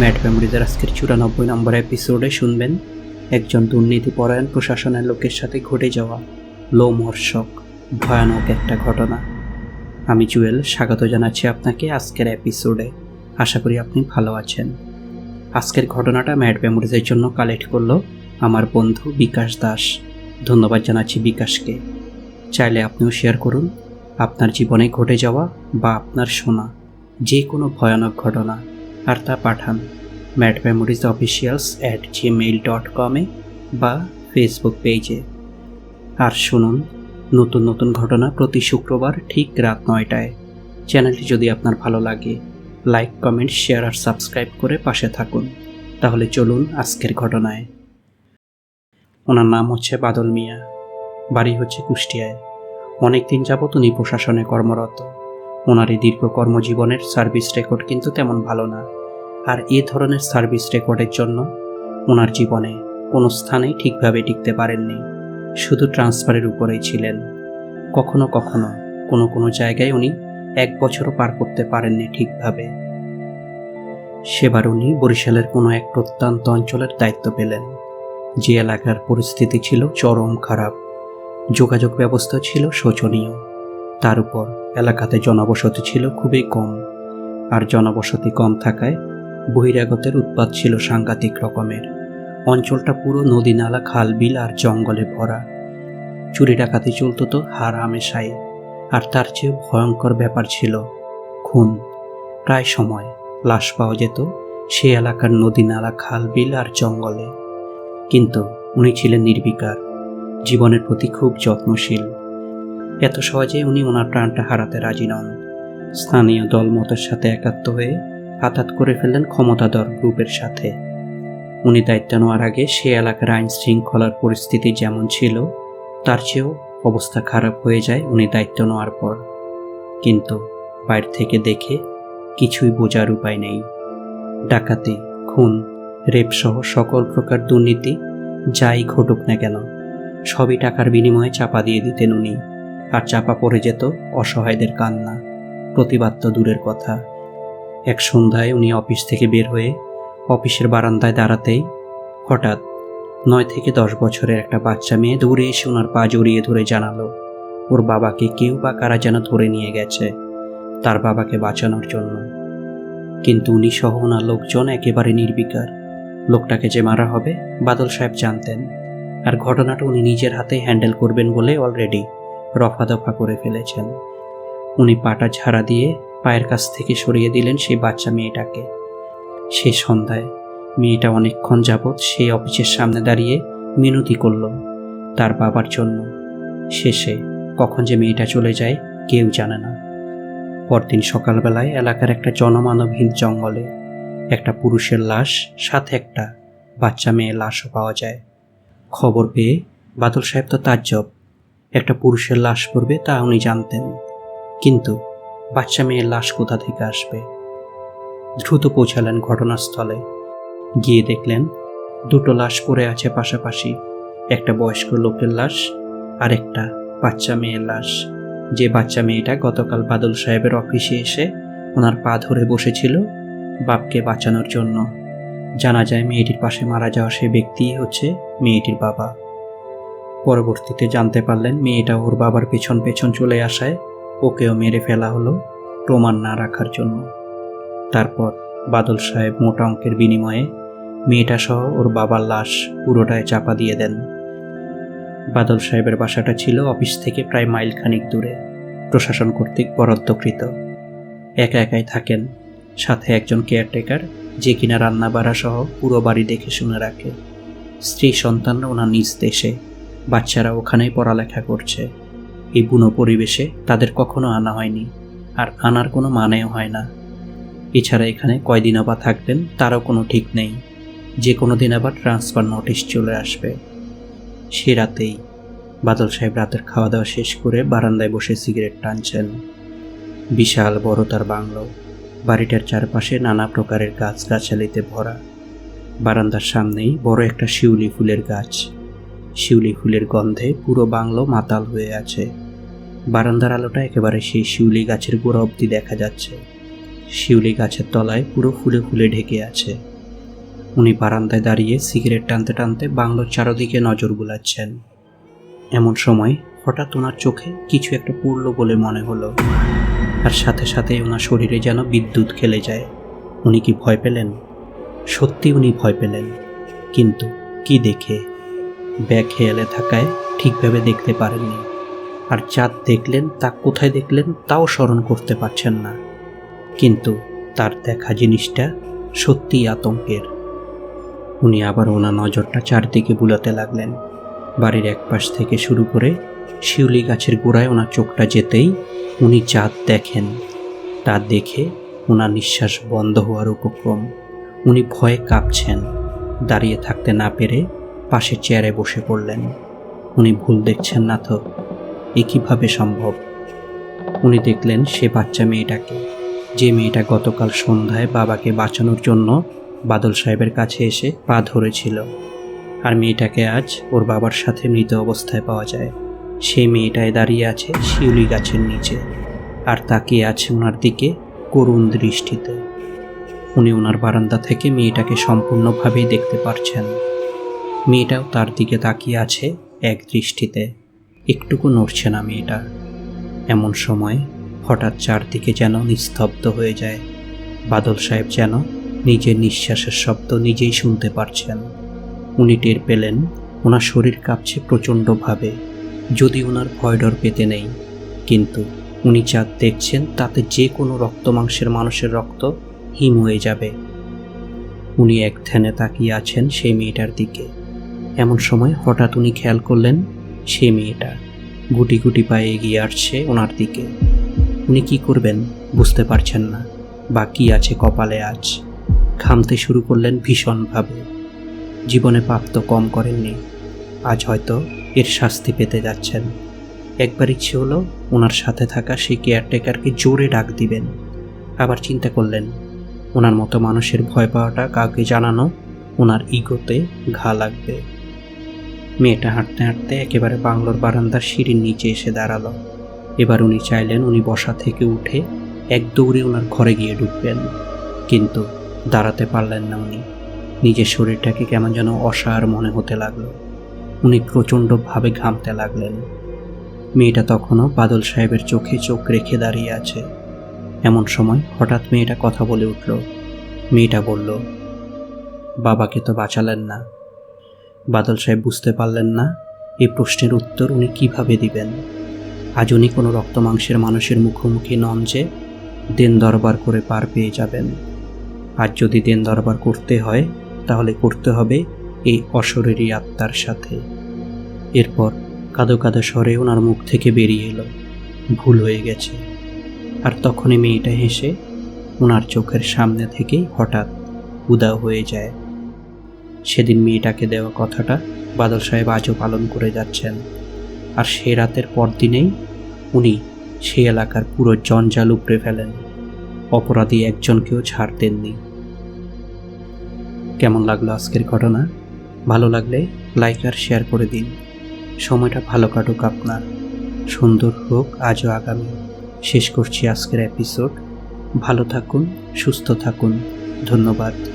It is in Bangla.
ম্যাট মেমোরিজের আজকের চুরানব্বই নম্বর এপিসোডে শুনবেন একজন দুর্নীতিপরায়ণ প্রশাসনের লোকের সাথে ঘটে যাওয়া লোমহর্ষক, ভয়ানক একটা ঘটনা। আমি জুয়েল, স্বাগত জানাচ্ছি আপনাকে আজকের এপিসোডে। আশা করি আপনি ভালো আছেন। আজকের ঘটনাটা ম্যাট মেমোরিজের জন্য কালেক্ট করল আমার বন্ধু বিকাশ দাস। ধন্যবাদ জানাচ্ছি বিকাশকে। চাইলে আপনিও শেয়ার করুন, আপনার জীবনে ঘটে যাওয়া বা আপনার শোনা যে কোনো ভয়ানক ঘটনা। আর তা পাঠান। Matt memories officials at Gmail dot কমে বা ফেসবুক পেজে আর শুনুন, নতুন নতুন ঘটনা প্রতি শুক্রবার ঠিক রাত নয়টায়। চ্যানেলটি যদি আপনার ভালো লাগে লাইক কমেন্ট শেয়ার আর সাবস্ক্রাইব করে পাশে থাকুন। তাহলে চলুন আজকের ঘটনায়। ওনার নাম হচ্ছে বাদল মিয়া। বাড়ি হচ্ছে কুষ্টিয়ায়। অনেক দিন যাবৎ উনি প্রশাসনে কর্মরত। ওনার এই দীর্ঘ কর্মজীবনের সার্ভিস রেকর্ড কিন্তু তেমন ভালো না। আর এ ধরনের সার্ভিস রেকর্ডের জন্য ওনার জীবনে কোনো স্থানেই ঠিকভাবে টিকতে পারেননি, শুধু ট্রান্সফারের উপরেই ছিলেন। কখনো কখনো কোনো কোনো জায়গায় উনি এক বছরও পার করতে পারেননি ঠিকভাবে। সেবার উনি বরিশালের কোনো এক প্রত্যন্ত অঞ্চলের দায়িত্ব পেলেন। যে এলাকার পরিস্থিতি ছিল চরম খারাপ। যোগাযোগ ব্যবস্থা ছিল শোচনীয়। তার উপর। এলাকাতে জনবসতি ছিল খুবই কম। আর জনবসতি কম থাকায় বহিরাগতের উৎপাত ছিল সাংঘাতিক রকমের। অঞ্চলটা পুরো নদী নালা, খাল, বিল আর জঙ্গলে ভরা। চুরি ডাকাতি চলত তো হার হামেশাই আর তার চেয়ে ভয়ঙ্কর ব্যাপার ছিল খুন। প্রায় সময় লাশ পাওয়া যেত সে এলাকার নদী নালা, খাল, বিল আর জঙ্গলে। কিন্তু উনি ছিলেন নির্বিকার। জীবনের প্রতি খুব যত্নশীল। এত সহজে উনি ওনার প্রাণটা হারাতে রাজি নন। স্থানীয় দলমতের সাথে একাত্ম হয়ে আঘাত করে ফেললেন ক্ষমতাধর গ্রুপের সাথে। উনি দায়িত্ব নেওয়ার আগে সে এলাকার আইন শৃঙ্খলার পরিস্থিতি যেমন ছিল, তার চেয়েও অবস্থা খারাপ হয়ে যায় উনি দায়িত্ব নেওয়ার পর। কিন্তু বাইরে থেকে দেখে কিছুই বোঝার উপায় নেই। ডাকাতি, খুন রেপসহ সকল প্রকার দুর্নীতি, যাই ঘটুক না কেন, সবই টাকার বিনিময়ে চাপা দিয়ে দিতেন উনি। আর চাপা পড়ে যেত অসহায়দের কান্না, প্রতিবাদ তো দূরের কথা। এক সন্ধ্যায় উনি অফিস থেকে বের হয়ে অফিসের বারান্দায় দাঁড়াতেই হঠাৎ নয় থেকে দশ বছরের একটা বাচ্চা মেয়ে দৌড়ে এসে ওনার পা জড়িয়ে ধরে জানালো, ওর বাবাকে কেউ বা কারা যেন ধরে নিয়ে গেছে তার বাবাকে বাঁচানোর জন্য। কিন্তু উনি সহ ওনার লোকজন একেবারে নির্বিকার। লোকটাকে যে মারা হবে, বাদল সাহেব জানতেন। আর ঘটনাটা উনি নিজের হাতে হ্যান্ডেল করবেন বলে অলরেডি রফা দফা করে ফেলেছেন। উনি পাটা ঝাড়া দিয়ে পায়ের কাছ থেকে সরিয়ে দিলেন সেই বাচ্চা মেয়েটাকে। সেই সন্ধ্যায় মেয়েটা অনেকক্ষণ যাবৎ সেই অফিসের সামনে দাঁড়িয়ে মিনতি করল তার বাবার জন্য। শেষে কখন যে মেয়েটা চলে যায় কেউ জানে না। পরদিন সকালবেলায় এলাকার একটা জনমানবহীন জঙ্গলে একটা পুরুষের লাশ, সাথে একটা বাচ্চা মেয়ে লাশও পাওয়া যায়। খবর পেয়ে বাদল সাহেব তো তাজ্জব। একটা পুরুষের লাশ পড়বে, তা উনি জানতেন। কিন্তু বাচ্চা মেয়ের লাশ কোথা থেকে আসবে? দ্রুত পৌঁছালেন ঘটনাস্থলে। গিয়ে দেখলেন দুটো লাশ পড়ে আছে পাশাপাশি, একটা বয়স্ক লোকের লাশ আর একটা বাচ্চা মেয়ের লাশ। যে বাচ্চা মেয়েটা গতকাল বাদল সাহেবের অফিসে এসে ওনার পা ধরে বসেছিল বাপকে বাঁচানোর জন্য। জানা যায় মেয়েটির পাশে মারা যাওয়া সে ব্যক্তিই হচ্ছে মেয়েটির বাবা। পরবর্তীতে জানতে পারলেন মেয়েটা ওর বাবার পেছন পেছন চলে আসায় ওকেও মেরে ফেলা হলো প্রমাণ না রাখার জন্য। তারপর বাদল সাহেব মোটা অঙ্কের বিনিময়ে মেয়েটা সহ ওর বাবার লাশ পুরোটায় চাপা দিয়ে দেন। বাদল সাহেবের বাসাটা ছিল অফিস থেকে প্রায় মাইল খানিক দূরে। প্রশাসন কর্তৃক বরাদ্দকৃত। একা একাই থাকেন। সাথে একজন কেয়ারটেকার যে কিনা রান্না বাড়া সহ পুরো বাড়ি দেখে শুনে রাখে। স্ত্রী সন্তানরা ওনার নিজ দেশে। বাচ্চারা ওখানেই পড়ালেখা করছে। এই বুনো পরিবেশে তাদের কখনো আনা হয়নি, আর আনার কোনো মানেও হয় না। এছাড়া এখানে কয়দিন আবার থাকবেন তারও কোনো ঠিক নেই। যে কোনো দিন আবার ট্রান্সফার নোটিশ চলে আসবে। সে রাতেই বাদল সাহেব রাতের খাওয়া দাওয়া শেষ করে বারান্দায় বসে সিগারেট টানছেন। বিশাল বড় তার বাংলো। বাড়িটার চারপাশে নানা প্রকারের গাছগাছালিতে ভরা। বারান্দার সামনেই বড় একটা শিউলি ফুলের গাছ। শিউলি ফুলের গন্ধে পুরো বাংলো মাতাল হয়ে আছে। বারান্দার আলোটা একেবারে সেই শিউলি গাছের গোড়া অবধি দেখা যাচ্ছে। শিউলি গাছের তলায় পুরো ফুলে ফুলে ঢেকে আছে। উনি বারান্দায় দাঁড়িয়ে সিগারেট টানতে টানতে বাংলোর চারদিকে নজর বুলাচ্ছেন। এমন সময় হঠাৎ ওনার চোখে কিছু একটা পড়ল বলে মনে হলো। আর সাথে সাথে ওনার শরীরে যেন বিদ্যুৎ খেলে যায়। উনি কি ভয় পেলেন? সত্যি উনি ভয় পেলেন। কিন্তু কি দেখে? ব্যাগ খেয়ালে থাকায় ঠিকভাবে দেখতে পারেননি। আর চাঁদ দেখলেন, তা কোথায় দেখলেন, তাও স্মরণ করতে পারছেন না। কিন্তু তার দেখা জিনিসটা সত্যিই আতঙ্কের। উনি আবার ওনার নজরটা চারদিকে বুলাতে লাগলেন। বাড়ির এক পাশ থেকে শুরু করে শিউলি গাছের গোড়ায় ওনার চোখটা যেতেই উনি চাঁদ দেখেন। তা দেখে ওনার নিঃশ্বাস বন্ধ হওয়ার উপক্রম। উনি ভয়ে কাঁপছেন। দাঁড়িয়ে থাকতে না পেরে পাশের চেয়ারে বসে পড়লেন। উনি ভুল দেখছেন না তো? এ কীভাবে সম্ভব? উনি দেখলেন সে বাচ্চা মেয়েটাকে। যে মেয়েটা গতকাল সন্ধ্যায় বাবাকে বাঁচানোর জন্য বাদল সাহেবের কাছে এসে পা ধরেছিল। আর মেয়েটাকে আজ ওর বাবার সাথে মৃত অবস্থায় পাওয়া যায়। সেই মেয়েটায় দাঁড়িয়ে আছে শিউলি গাছের নিচে। আর তাকিয়ে আছে ওনার দিকে করুণ দৃষ্টিতে। উনি ওনার বারান্দা থেকে মেয়েটাকে সম্পূর্ণভাবেই দেখতে পারছেন। মেয়েটাও তার দিকে তাকিয়ে আছে এক দৃষ্টিতে। একটুকু নড়ছে না মেয়েটা। এমন সময় হঠাৎ চারদিকে যেন নিস্তব্ধ হয়ে যায়। বাদল সাহেব যেন নিজের নিঃশ্বাসের শব্দ নিজেই শুনতে পারছেন। উনি টের পেলেন, ওনার শরীর কাঁপছে প্রচণ্ডভাবে। যদি ওনার ভয় ডর পেতে নেই, কিন্তু উনি যা দেখছেন তাতে যে কোনো রক্ত মাংসের মানুষের রক্ত হিম হয়ে যাবে। উনি এক ধ্যানে তাকিয়ে আছেন সেই মেয়েটার দিকে। এমন সময় হঠাৎ উনি খেয়াল করলেন, সে মেয়েটা গুটি গুটি পায়ে এগিয়ে আসছে ওনার দিকে। উনি কি করবেন বুঝতে পারছেন না বা কি আছে কপালে আজ। ঘামতে শুরু করলেন ভীষণভাবে। জীবনে পাপ তো কম করেননি, আজ হয়তো এর শাস্তি পেতে যাচ্ছেন। একবার ইচ্ছে হলো ওনার সাথে থাকা সেই কেয়ারটেকারকে জোরে ডাক দিবেন। আবার চিন্তা করলেন, ওনার মতো মানুষের ভয় পাওয়াটা কাউকে জানানো ওনার ইগোতে ঘা লাগবে। মেয়েটা হাঁটতে হাঁটতে একেবারে বাংলোর বারান্দার সিঁড়ির নিচে এসে দাঁড়াল। এবার উনি চাইলেন উনি বসা থেকে উঠে এক দৌড়ে ওনার ঘরে গিয়ে ঢুকবেন। কিন্তু দাঁড়াতে পারলেন না উনি। নিজের শরীরটাকে কেমন যেন অসার মনে হতে লাগল। উনি প্রচণ্ডভাবে ঘামতে লাগলেন। মেয়েটা তখনও বাদল সাহেবের চোখে চোখ রেখে দাঁড়িয়ে আছে। এমন সময় হঠাৎ মেয়েটা কথা বলে উঠল। মেয়েটা বলল, বাবাকে তো বাঁচালেন না। বাদল সাহেব বুঝতে পারলেন না এই প্রশ্নের উত্তর উনি কীভাবে দিবেন। আজ উনি কোনো রক্ত মাংসের মানুষের মুখোমুখি নন যে দেন দরবার করে পার পেয়ে যাবেন। আর যদি দেন দরবার করতে হয়, তাহলে করতে হবে এই অশরীরী আত্মার সাথে। এরপর কাদো কাদো স্বরে ওনার মুখ থেকে বেরিয়ে এলো। ভুল হয়ে গেছে। আর তখনই মেয়েটা হেসে ওনার চোখের সামনে থেকেই হঠাৎ উদা হয়ে যায়। সেদিন মেয়েটাকে দেওয়া কথাটা বাদল সাহেব আজও পালন করে যাচ্ছেন। আর সে রাতের পরদিনেই উনি সে এলাকার পুরো জঞ্জাল উপড়ে ফেলেন। অপরাধী একজনকেও ছাড় দেননি। কেমন লাগল আজকের ঘটনা? ভালো লাগলে লাইক আর শেয়ার করে দিন। সময়টা ভালো কাটুক আপনার। সুন্দর হোক আজও আগামী। শেষ করছি আজকের এপিসোড। ভালো থাকুন, সুস্থ থাকুন। ধন্যবাদ।